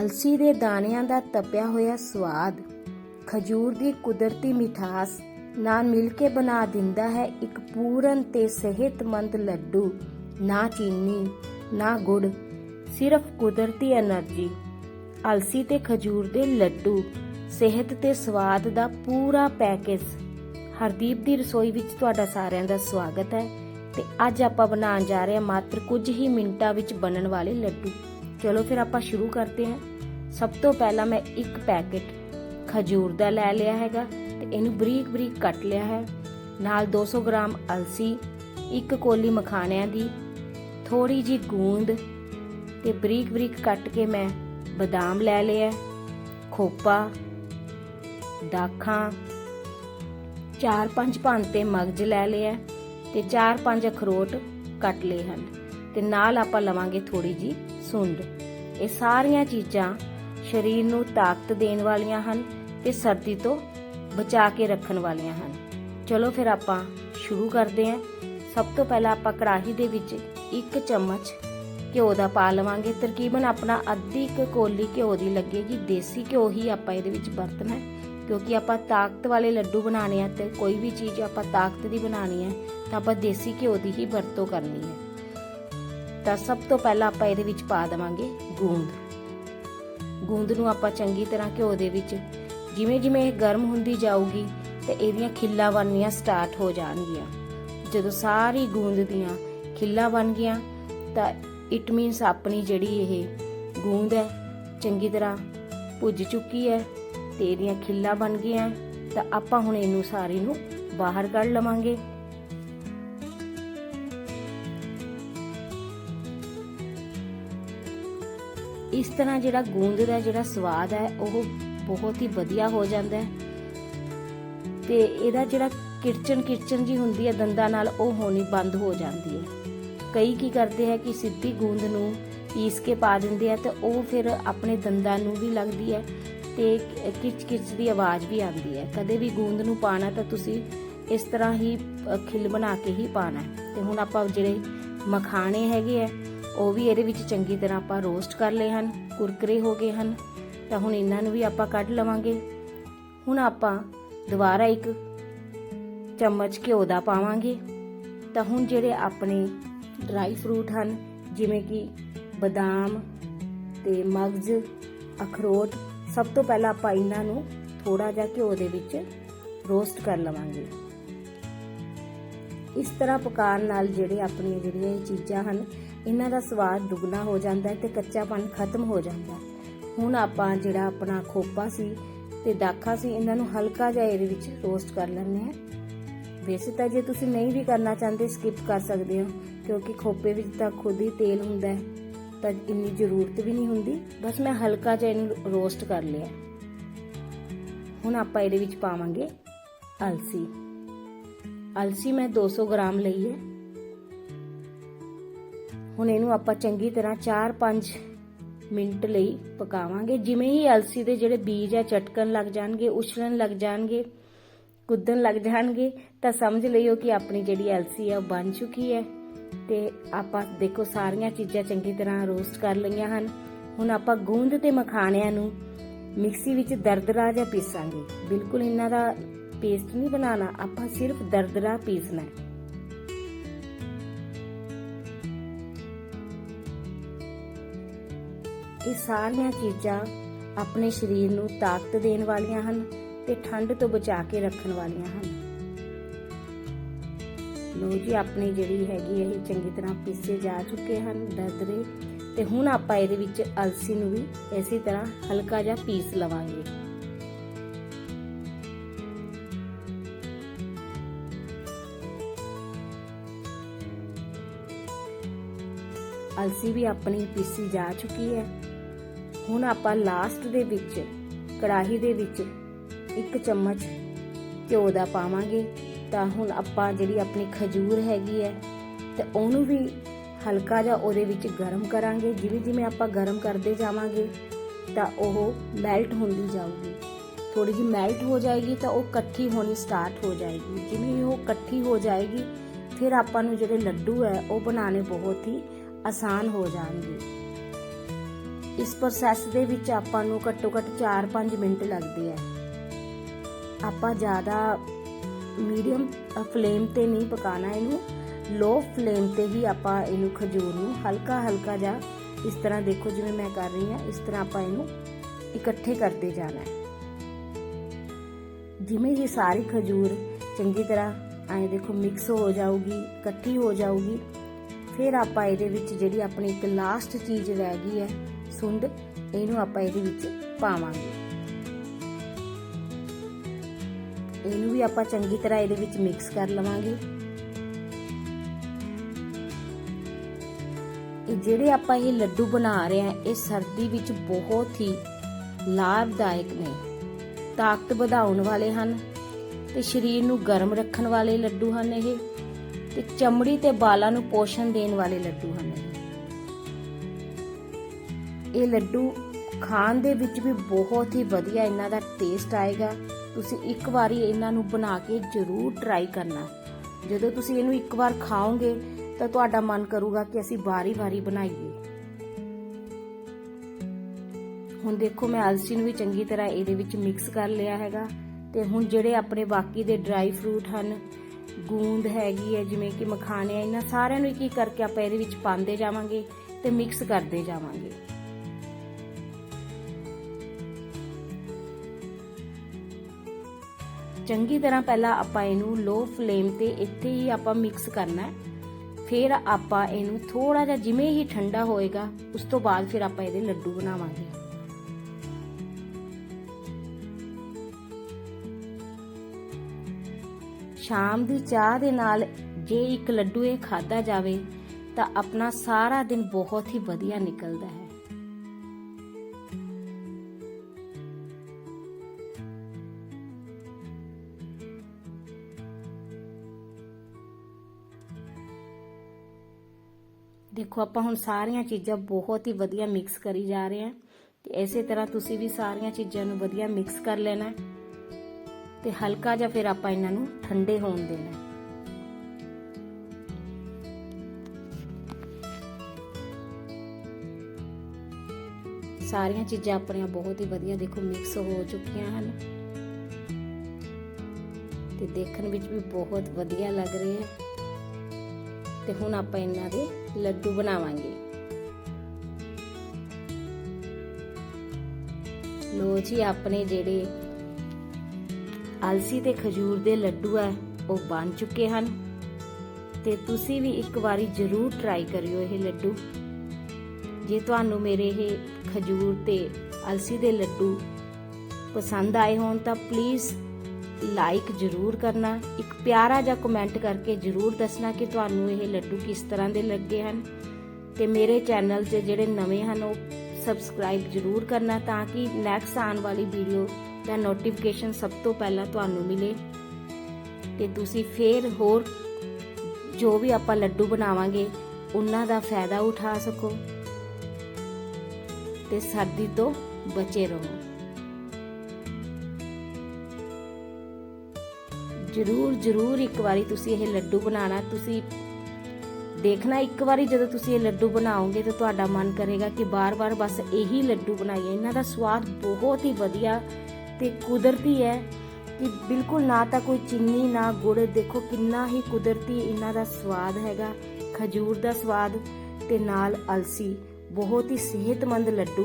ਅਲਸੀ ਦੇ ਦਾਣਿਆਂ ਦਾ ਤਪਿਆ ਹੋਇਆ ਸਵਾਦ, ਖਜੂਰ ਦੀ ਕੁਦਰਤੀ ਮਿਠਾਸ ਨਾਲ ਮਿਲ ਕੇ ਬਣਾ ਦਿੰਦਾ ਹੈ ਇੱਕ ਪੂਰਨ ਤੇ ਸਿਹਤਮੰਦ ਲੱਡੂ, ਨਾ ਚੀਨੀ, ਨਾ ਗੁੜ, ਸਿਰਫ ਕੁਦਰਤੀ એનર્ਜੀ ਅਲਸੀ ਤੇ ਖਜੂਰ ਦੇ ਲੱਡੂ ਸਿਹਤ ਤੇ ਸਵਾਦ ਦਾ ਪੂਰਾ ਪੈਕੇਜ। ਹਰਦੀਪ ਦੀ ਰਸੋਈ ਵਿੱਚ ਤੁਹਾਡਾ ਸਾਰਿਆਂ ਦਾ ਸਵਾਗਤ ਹੈ ਤੇ ਅੱਜ ਆਪਾਂ ਬਣਾਉਣ ਜਾ ਰਹੇ ਹਾਂ ਮਾਤਰ ਕੁਝ ਹੀ ਮਿੰਟਾਂ ਵਿੱਚ ਬਣਨ ਵਾਲੇ ਲੱਡੂ। ਚਲੋ ਫਿਰ ਆਪਾਂ ਸ਼ੁਰੂ ਕਰਦੇ ਹਾਂ। ਸਭ ਤੋਂ ਪਹਿਲਾਂ ਮੈਂ ਇੱਕ ਪੈਕੇਟ ਖਜੂਰ ਦਾ ਲੈ ਲਿਆ ਹੈਗਾ ਤੇ ਇਹਨੂੰ ਬਰੀਕ ਬਰੀਕ ਕੱਟ ਲਿਆ ਹੈ। ਨਾਲ 200 ਗ੍ਰਾਮ ਅਲਸੀ, ਇੱਕ ਕੋਲੀ ਮਖਾਣਿਆਂ ਦੀ ਥੋੜੀ ਜੀ ਗੂੰਦ ਤੇ ਬਰੀਕ ਬਰੀਕ ਕੱਟ ਕੇ ਮੈਂ ਬਦਾਮ ਲੈ ਲਿਆ ਖੋਪਾ, ਦਾਖਾਂ, ਚਾਰ ਪੰਜ ਭਾਂਤੇ ਮਗਜ ਲੈ ਲਿਆ ਤੇ ਚਾਰ ਪੰਜ ਅਖਰੋਟ ਕੱਟ ਲਏ ਹਨ ਤੇ ਨਾਲ ਆਪਾਂ ਲਵਾਂਗੇ ਥੋੜੀ ਜੀ ਸੁੰਡ। ਇਹ ਸਾਰੀਆਂ ਚੀਜ਼ਾਂ ਸਰੀਰ ਨੂੰ ਤਾਕਤ ਦੇਣ ਵਾਲੀਆਂ ਹਨ ਤੇ ਸਰਦੀ ਤੋਂ ਬਚਾ ਕੇ ਰੱਖਣ ਵਾਲੀਆਂ ਹਨ। ਚਲੋ ਫਿਰ ਆਪਾਂ ਸ਼ੁਰੂ ਕਰਦੇ ਹਾਂ। ਸਭ ਤੋਂ ਪਹਿਲਾਂ ਆਪਾਂ ਕੜਾਹੀ ਦੇ ਵਿੱਚ ਇੱਕ ਚਮਚ ਘਿਓ ਦਾ ਪਾ ਲਵਾਂਗੇ। ਤਕਰੀਬਨ ਆਪਣਾ ਅੱਧੀ ਕੁ ਕੋਲੀ ਘਿਓ ਦੀ ਲੱਗੇਗੀ। ਦੇਸੀ ਘਿਓ ਹੀ ਆਪਾਂ ਇਹਦੇ ਵਿੱਚ ਵਰਤਣਾ ਕਿਉਂਕਿ ਆਪਾਂ ਤਾਕਤ ਵਾਲੇ ਲੱਡੂ ਬਣਾਣੇ ਆ ਤੇ ਕੋਈ ਵੀ ਚੀਜ਼ ਆਪਾਂ ਤਾਕਤ ਦੀ ਬਣਾਣੀ ਹੈ, ਤਾਂ ਆਪਾਂ ਦੇਸੀ ਘਿਓ ਦੀ ਹੀ ਵਰਤੋਂ ਕਰਨੀ ਹੈ। ਤਾਂ ਸਭ ਤੋਂ ਪਹਿਲਾਂ ਆਪਾਂ ਇਹਦੇ ਵਿੱਚ ਪਾ ਦੇਵਾਂਗੇ ਗੂੰਦ। ਗੂੰਦ ਨੂੰ ਆਪਾਂ ਚੰਗੀ ਤਰ੍ਹਾਂ ਘਿਓ ਦੇ ਵਿੱਚ, ਜਿਵੇਂ ਜਿਵੇਂ ਇਹ ਗਰਮ ਹੁੰਦੀ ਜਾਊਗੀ ਤੇ ਇਹਦੀਆਂ ਖਿੱਲਾਂ ਬਣਨੀਆਂ ਸਟਾਰਟ ਹੋ ਜਾਣਗੀਆਂ। ਜਦੋਂ ਸਾਰੀ ਗੂੰਦ ਦੀਆਂ ਖਿੱਲਾਂ ਬਣ ਗਈਆਂ, ਤਾਂ ਇਟ ਮੀਨਸ ਆਪਣੀ ਜਿਹੜੀ ਇਹ ਗੂੰਦ ਹੈ, ਚੰਗੀ ਤਰ੍ਹਾਂ ਭੁੱਜ ਚੁੱਕੀ ਹੈ ਤੇ ਇਹਦੀਆਂ ਖਿੱਲਾਂ ਬਣ ਗਈਆਂ, ਤਾਂ ਆਪਾਂ ਹੁਣ ਇਹਨੂੰ ਸਾਰੀ ਨੂੰ ਬਾਹਰ ਕੱਢ ਲਵਾਂਗੇ। ਇਸ ਤਰ੍ਹਾਂ ਜਿਹੜਾ ਗੂੰਦ ਦਾ ਜਿਹੜਾ ਸਵਾਦ ਹੈ, ਉਹ ਬਹੁਤ ਹੀ ਵਧੀਆ ਹੋ ਜਾਂਦਾ ਹੈ। ਤੇ ਇਹਦਾ ਜਿਹੜਾ ਕਿਰਚਨ ਕਿਰਚਨ ਜੀ ਹੁੰਦੀ ਹੈ ਦੰਦਾਂ ਨਾਲ, ਉਹ ਹੋਣੀ ਬੰਦ ਹੋ ਜਾਂਦੀ ਹੈ। ਕਈ ਕੀ ਕਰਦੇ ਹੈ ਕਿ ਸਿੱਧੀ ਗੂੰਦ ਨੂੰ ਪੀਸ ਕੇ ਪਾ ਦਿੰਦੇ ਆ ਤੇ ਉਹ ਫਿਰ ਆਪਣੇ ਦੰਦਾਂ ਨੂੰ ਵੀ ਲੱਗਦੀ ਹੈ ਤੇ ਕਿਚ ਕਿਚ ਦੀ ਆਵਾਜ਼ ਵੀ ਆਉਂਦੀ ਹੈ। ਕਦੇ ਵੀ ਗੂੰਦ ਨੂੰ ਪਾਣਾ ਤਾਂ ਤੁਸੀਂ ਇਸ ਤਰ੍ਹਾਂ ਹੀ ਖਿਲ ਬਣਾ ਕੇ ਹੀ ਪਾਣਾ ਤੇ ਹੁਣ ਆਪਾਂ ਜਿਹੜੇ ਮਖਾਣੇ ਹੈਗੇ ਆ ਉਹ ਵੀ ਇਹਦੇ ਵਿੱਚ ਚੰਗੀ ਤਰ੍ਹਾਂ ਆਪਾਂ ਰੋਸਟ ਕਰ ਲਏ ਹਨ, ਕੁਰਕਰੇ ਹੋ ਗਏ ਹਨ, ਤਾਂ ਹੁਣ ਇਹਨਾਂ ਨੂੰ ਵੀ ਆਪਾਂ ਕੱਢ ਲਵਾਂਗੇ। ਹੁਣ ਆਪਾਂ ਦੁਬਾਰਾ ਇੱਕ ਚਮਚ ਘਿਓ ਦਾ ਪਾਵਾਂਗੇ। ਤਾਂ ਹੁਣ ਜਿਹੜੇ ਆਪਣੇ ਡਰਾਈ ਫਰੂਟ ਹਨ, ਜਿਵੇਂ ਕਿ ਬਦਾਮ ਤੇ ਮਗਜ਼, ਅਖਰੋਟ, ਸਭ ਤੋਂ ਪਹਿਲਾਂ ਆਪਾਂ ਇਹਨਾਂ ਨੂੰ ਥੋੜਾ ਜਿਹਾ ਘਿਓ ਦੇ ਵਿੱਚ ਰੋਸਟ ਕਰ ਲਵਾਂਗੇ। ਇਸ ਤਰ੍ਹਾਂ ਪਕਾਉਣ ਨਾਲ ਜਿਹੜੇ ਆਪਣੀਆਂ ਜਿਹੜੀਆਂ ਇਹ ਚੀਜ਼ਾਂ ਹਨ ਇਹਨਾਂ ਦਾ ਸਵਾਦ ਦੁੱਗਣਾ ਹੋ ਜਾਂਦਾ ਹੈ ਤੇ ਕੱਚਾਪਨ ਖਤਮ ਹੋ ਜਾਂਦਾ ਹੁਣ ਆਪਾਂ ਜਿਹੜਾ ਆਪਣਾ ਖੋਪਾ ਸੀ ਤੇ ਦਾਖਾ ਸੀ, ਇਹਨਾਂ ਨੂੰ ਹਲਕਾ ਜਿਹਾ ਇਹਦੇ ਵਿੱਚ ਰੋਸਟ ਕਰ ਲੈਂਦੇ ਹਾਂ। ਵੈਸੇ ਤਾਂ ਜੇ ਤੁਸੀਂ ਨਹੀਂ ਵੀ ਕਰਨਾ ਚਾਹੁੰਦੇ ਸਕਿਪ ਕਰ ਸਕਦੇ ਹੋ, ਕਿਉਂਕਿ ਖੋਪੇ ਵਿੱਚ ਤਾਂ ਖੁਦ ਹੀ ਤੇਲ ਹੁੰਦਾ ਹੈ, ਤਾਂ ਇੰਨੀ ਜ਼ਰੂਰਤ ਵੀ ਨਹੀਂ ਹੁੰਦੀ। ਬਸ ਮੈਂ ਹਲਕਾ ਜਿਹਾ ਇਹਨੂੰ ਰੋਸਟ ਕਰ ਲਿਆ। ਹੁਣ ਆਪਾਂ ਇਹਦੇ ਵਿੱਚ ਪਾਵਾਂਗੇ ਅਲਸੀ। ਅਲਸੀ ਮੈਂ 200 ਗ੍ਰਾਮ ਲਈ ਹੈ। ਹੁਣ ਇਹਨੂੰ ਆਪਾਂ ਚੰਗੀ ਤਰ੍ਹਾਂ 4-5 ਮਿੰਟ ਲਈ ਪਕਾਵਾਂਗੇ। ਜਿਵੇਂ ਹੀ ਅਲਸੀ ਦੇ ਜਿਹੜੇ ਬੀਜ ਆ, ਚਟਕਣ ਲੱਗ ਜਾਣਗੇ, ਉਛਲਣ ਲੱਗ ਜਾਣਗੇ, ਕੁੱਦਣ ਲੱਗ ਜਾਣਗੇ, ਤਾਂ ਸਮਝ ਲਈਓ ਕਿ ਆਪਣੀ ਜਿਹੜੀ ਐਲਸੀ ਆ, ਉਹ ਬਣ ਚੁੱਕੀ ਹੈ। ਤੇ ਆਪਾਂ ਦੇਖੋ ਸਾਰੀਆਂ ਚੀਜ਼ਾਂ ਚੰਗੀ ਤਰ੍ਹਾਂ ਰੋਸਟ ਕਰ ਲਈਆਂ ਹਨ। ਹੁਣ ਆਪਾਂ ਗੂੰਦ ਤੇ ਮਖਾਣਿਆਂ ਨੂੰ ਮਿਕਸੀ ਵਿੱਚ ਦਰਦਰਾ ਜਾਂ ਪੀਸਾਂਗੇ। ਬਿਲਕੁਲ ਇਹਨਾਂ ਦਾ ਪੇਸਟ ਨਹੀਂ ਬਣਾਉਣਾ, ਆਪਾਂ ਸਿਰਫ ਦਰਦਰਾ ਪੀਸਣਾ ਹੈ। ਇਹ ਸਾਰੀਆਂ ਚੀਜ਼ਾਂ ਆਪਣੇ ਸਰੀਰ ਨੂੰ ਤਾਕਤ ਦੇਣ ਵਾਲੀਆਂ ਹਨ ਤੇ ਠੰਡ ਤੋਂ ਬਚਾ ਕੇ ਰੱਖਣ ਵਾਲੀਆਂ ਹਨ। ਲੋ ਜੀ, ਆਪਣੀ ਜਿਹੜੀ ਹੈਗੀ ਇਹ ਚੰਗੀ ਤਰ੍ਹਾਂ ਪੀਸੇ ਜਾ ਚੁੱਕੇ ਹਨ ਦਰਦਰੇ ਤੇ ਹੁਣ ਆਪਾਂ ਇਹਦੇ ਵਿੱਚ ਅਲਸੀ ਨੂੰ ਵੀ ਇਸੇ ਤਰ੍ਹਾਂ ਹਲਕਾ ਜਿਹਾ ਪੀਸ ਲਵਾਂਗੇ। ਅਲਸੀ ਵੀ ਆਪਣੀ ਪੀਸੀ ਜਾ ਚੁੱਕੀ ਹੈ। ਹੁਣ ਆਪਾਂ ਲਾਸਟ ਦੇ ਵਿੱਚ, ਕੜਾਹੀ ਦੇ ਵਿੱਚ ਇੱਕ ਚਮਚ ਘਿਓ ਦਾ ਪਾਵਾਂਗੇ। ਤਾਂ ਹੁਣ ਆਪਾਂ ਜਿਹੜੀ ਆਪਣੀ ਖਜੂਰ ਹੈਗੀ ਹੈ, ਤੇ ਉਹਨੂੰ ਵੀ ਹਲਕਾ ਜਿਹਾ ਉਹਦੇ ਵਿੱਚ ਗਰਮ ਕਰਾਂਗੇ। ਜਿਵੇਂ ਜਿਵੇਂ ਆਪਾਂ ਗਰਮ ਕਰਦੇ ਜਾਵਾਂਗੇ, ਤਾਂ ਉਹ ਮੈਲਟ ਹੁੰਦੀ ਜਾਊਗੀ। ਥੋੜੀ ਜਿਹੀ ਮੈਲਟ ਹੋ ਜਾਏਗੀ, ਤਾਂ ਉਹ ਇਕੱਠੀ ਹੋਣੀ ਸਟਾਰਟ ਹੋ ਜਾਏਗੀ। ਜਿਵੇਂ ਹੀ ਉਹ ਇਕੱਠੀ ਹੋ ਜਾਏਗੀ, ਫਿਰ ਆਪਾਂ ਨੂੰ ਜਿਹੜੇ ਲੱਡੂ ਹੈ, ਉਹ ਬਣਾਉਣੇ ਬਹੁਤ ਹੀ ਆਸਾਨ ਹੋ ਜਾਣਗੇ। ਇਸ ਪ੍ਰੋਸੈਸ ਦੇ ਵਿੱਚ ਆਪਾਂ ਨੂੰ ਘੱਟੋ ਘੱਟ 4-5 ਮਿੰਟ ਲੱਗਦੇ ਆ। ਆਪਾਂ ਜ਼ਿਆਦਾ ਮੀਡੀਅਮ ਫਲੇਮ ਤੇ ਨਹੀਂ ਪਕਾਣਾ ਇਹਨੂੰ। ਲੋ ਫਲੇਮ ਤੇ ਹੀ ਆਪਾਂ ਇਹਨੂੰ ਖਜੂਰ ਨੂੰ ਹਲਕਾ ਹਲਕਾ ਜਾਂ ਇਸ ਤਰ੍ਹਾਂ ਦੇਖੋ ਜਿਵੇਂ ਮੈਂ ਕਰ ਰਹੀ ਹਾਂ, ਇਸ ਤਰ੍ਹਾਂ ਆਪਾਂ ਇਹਨੂੰ ਇਕੱਠੇ ਕਰਦੇ ਜਾਣਾ ਹੈ। ਜਿਵੇਂ ਹੀ ਸਾਰੀ ਖਜੂਰ ਚੰਗੀ ਤਰ੍ਹਾਂ ਐਂ ਦੇਖੋ ਮਿਕਸ ਹੋ ਜਾਊਗੀ, ਇਕੱਠੀ ਹੋ ਜਾਊਗੀ। ਫਿਰ ਆਪਾਂ ਇਹਦੇ ਵਿੱਚ ਜਿਹੜੀ ਆਪਣੀ ਇੱਕ ਲਾਸਟ ਚੀਜ਼ ਰਹਿ ਗਈ ਹੈ ਸੁੰਡ, ਇਹਨੂੰ ਆਪਾਂ ਇਹਦੇ ਵਿੱਚ ਪਾਵਾਂਗੇ। ਇਹਨੂੰ ਵੀ ਆਪਾਂ ਚੰਗੀ ਤਰ੍ਹਾਂ ਇਹਦੇ ਵਿੱਚ ਮਿਕਸ ਕਰ ਲਵਾਂਗੇ। ਇਹ ਜਿਹੜੇ ਆਪਾਂ ਇਹ ਲੱਡੂ ਬਣਾ ਰਹੇ ਹਾਂ, ਇਹ ਸਰਦੀ ਵਿੱਚ ਬਹੁਤ ਹੀ ਲਾਭਦਾਇਕ ਨੇ। ਤਾਕਤ ਵਧਾਉਣ ਵਾਲੇ ਹਨ ਤੇ ਸਰੀਰ ਨੂੰ ਗਰਮ ਰੱਖਣ ਵਾਲੇ ਲੱਡੂ ਹਨ ਇਹ ਤੇ ਚਮੜੀ ਤੇ ਵਾਲਾਂ ਨੂੰ ਪੋਸ਼ਣ ਦੇਣ ਵਾਲੇ ਲੱਡੂ ਹਨ ਇਹ। ਇਹ ਲੱਡੂ ਖਾਣ ਦੇ ਵਿੱਚ ਵੀ ਬਹੁਤ ਹੀ ਵਧੀਆ ਇਹਨਾਂ ਦਾ ਟੇਸਟ ਆਏਗਾ। ਤੁਸੀਂ ਇੱਕ ਵਾਰੀ ਇਹਨਾਂ ਨੂੰ ਬਣਾ ਕੇ ਜ਼ਰੂਰ ਟਰਾਈ ਕਰਨਾ। ਜਦੋਂ ਤੁਸੀਂ ਇਹਨੂੰ ਇੱਕ ਵਾਰ ਖਾਓਗੇ, ਤਾਂ ਤੁਹਾਡਾ ਮਨ ਕਰੂਗਾ ਕਿ ਅਸੀਂ ਵਾਰੀ-ਵਾਰੀ ਬਣਾਈਏ। ਹੁਣ ਦੇਖੋ, ਮੈਂ ਅਲਸੀ ਨੂੰ ਵੀ ਚੰਗੀ ਤਰ੍ਹਾਂ ਇਹਦੇ ਵਿੱਚ ਮਿਕਸ ਕਰ ਲਿਆ ਹੈਗਾ। ਤੇ ਹੁਣ ਜਿਹੜੇ ਆਪਣੇ ਬਾਕੀ ਦੇ ਡਰਾਈ ਫਰੂਟ ਹਨ, ਗੂੰਦ ਹੈਗੀ ਹੈ, ਜਿਵੇਂ ਕਿ ਮਖਾਣੇ ਇਹਨਾਂ ਸਾਰਿਆਂ ਨੂੰ ਇੱਕ ਇੱਕ ਕਰਕੇ ਆਪਾਂ ਇਹਦੇ ਵਿੱਚ ਪਾਉਂਦੇ ਜਾਵਾਂਗੇ ਤੇ ਮਿਕਸ ਕਰਦੇ ਜਾਵਾਂਗੇ। ਚੰਗੀ ਤਰ੍ਹਾਂ ਪਹਿਲਾਂ ਆਪਾਂ ਇਹਨੂੰ ਲੋ ਫਲੇਮ ਤੇ ਇੱਥੇ ਹੀ ਆਪਾਂ ਮਿਕਸ ਕਰਨਾ ਫਿਰ ਆਪਾਂ ਇਹਨੂੰ ਥੋੜਾ ਜਿਹਾ ਜਿਵੇਂ ਹੀ ਠੰਡਾ ਹੋਏਗਾ, ਉਸ ਤੋਂ ਬਾਅਦ ਫਿਰ ਆਪਾਂ ਇਹਦੇ ਲੱਡੂ ਬਣਾਵਾਂਗੇ। ਸ਼ਾਮ ਦੀ ਚਾਹ ਦੇ ਨਾਲ ਜੇ ਇੱਕ ਲੱਡੂ ਇਹ ਖਾਦਾ ਜਾਵੇ, ਤਾਂ ਆਪਣਾ ਸਾਰਾ ਦਿਨ ਬਹੁਤ ਹੀ ਵਧੀਆ ਨਿਕਲਦਾ ਹੈ। ਦੇਖੋ, ਆਪਾਂ ਹੁਣ ਸਾਰੀਆਂ ਚੀਜ਼ਾਂ ਬਹੁਤ ਹੀ ਵਧੀਆ ਮਿਕਸ ਕਰੀ ਜਾ ਰਹੇ ਹਾਂ ਤੇ ਇਸੇ ਤਰ੍ਹਾਂ ਤੁਸੀਂ ਵੀ ਸਾਰੀਆਂ ਚੀਜ਼ਾਂ ਨੂੰ ਵਧੀਆ ਮਿਕਸ ਕਰ ਲੈਣਾ ਹੈ ਤੇ ਹਲਕਾ ਜਿਹਾ ਫਿਰ ਆਪਾਂ ਇਹਨਾਂ ਨੂੰ ਠੰਡੇ ਹੋਣ ਦੇਣਾ ਸਾਰੀਆਂ ਚੀਜ਼ਾਂ ਆਪਣੀਆਂ ਬਹੁਤ ਹੀ ਵਧੀਆ ਦੇਖੋ ਮਿਕਸ ਹੋ ਚੁੱਕੀਆਂ ਹਨ ਤੇ ਦੇਖਣ ਵਿੱਚ ਵੀ ਬਹੁਤ ਵਧੀਆ ਲੱਗ ਰਹੇ ਹੈ। ਤੇ ਹੁਣ ਆਪਾਂ ਇਹਨਾਂ ਦੇ ਲੱਡੂ ਬਣਾਵਾਂਗੇ। ਲੋ ਜੀ, ਆਪਣੇ ਜਿਹੜੇ ਅਲਸੀ ਤੇ ਖਜੂਰ ਦੇ ਲੱਡੂ ਆ, ਉਹ ਬਣ ਚੁੱਕੇ ਹਨ। ਤੇ ਤੁਸੀਂ ਵੀ ਇੱਕ ਵਾਰੀ ਜ਼ਰੂਰ ਟਰਾਈ ਕਰਿਓ ਇਹ ਲੱਡੂ। ਜੇ ਤੁਹਾਨੂੰ ਮੇਰੇ ਇਹ ਖਜੂਰ ਤੇ ਅਲਸੀ ਦੇ ਲੱਡੂ ਪਸੰਦ ਆਏ ਹੋਣ ਤਾਂ ਪਲੀਜ਼ ਲਾਈਕ ਜ਼ਰੂਰ ਕਰਨਾ, ਇੱਕ ਪਿਆਰਾ ਜਿਹਾ ਕਮੈਂਟ ਕਰਕੇ ਜ਼ਰੂਰ ਦੱਸਣਾ ਕਿ ਤੁਹਾਨੂੰ ਇਹ ਲੱਡੂ ਕਿਸ ਤਰ੍ਹਾਂ ਦੇ ਲੱਗੇ ਹਨ। ਤੇ ਮੇਰੇ ਚੈਨਲ 'ਚ ਜਿਹੜੇ ਨਵੇਂ ਹਨ, ਉਹ ਸਬਸਕ੍ਰਾਈਬ ਜ਼ਰੂਰ ਕਰਨਾ ਤਾਂ ਕਿ ਨੈਕਸਟ ਆਉਣ ਵਾਲੀ ਵੀਡੀਓ ਦਾ ਨੋਟੀਫਿਕੇਸ਼ਨ ਸਭ ਤੋਂ ਪਹਿਲਾਂ ਤੁਹਾਨੂੰ ਮਿਲੇ। ਤੇ ਤੁਸੀਂ ਫੇਰ ਹੋਰ ਜੋ ਵੀ ਆਪਾਂ ਲੱਡੂ ਬਣਾਵਾਂਗੇ, ਉਹਨਾਂ ਦਾ ਫਾਇਦਾ ਉਠਾ ਸਕੋ। ਤੇ ਸਰਦੀ ਤੋਂ ਬਚੇ ਰਹੋ। ਜਰੂਰ ਜਰੂਰ ਇੱਕ ਵਾਰੀ ਤੁਸੀਂ ਇਹ ਲੱਡੂ ਬਣਾਉਣਾ। ਤੁਸੀਂ ਦੇਖਣਾ, ਇੱਕ ਵਾਰੀ ਜਦੋਂ ਤੁਸੀਂ ਇਹ ਲੱਡੂ ਬਣਾਓਗੇ ਤਾਂ ਤੁਹਾਡਾ ਮਨ ਕਰੇਗਾ ਕਿ ਬਾਰ-ਬਾਰ ਬਸ ਇਹੀ ਲੱਡੂ ਬਣਾਈਏ। ਇਹਨਾਂ ਦਾ ਸਵਾਦ ਬਹੁਤ ਹੀ ਵਧੀਆ ਤੇ ਕੁਦਰਤੀ ਹੈ। ਕਿ ਬਿਲਕੁਲ ਨਾ ਤਾਂ ਕੋਈ ਚੀਨੀ, ਨਾ ਗੁੜ। ਦੇਖੋ ਕਿੰਨਾ ਹੀ ਕੁਦਰਤੀ ਇਹਨਾਂ ਦਾ ਸਵਾਦ ਹੈਗਾ। ਖਜੂਰ ਦਾ ਸਵਾਦ ਤੇ ਨਾਲ ਅਲਸੀ। ਬਹੁਤ ਹੀ ਸਿਹਤਮੰਦ ਲੱਡੂ।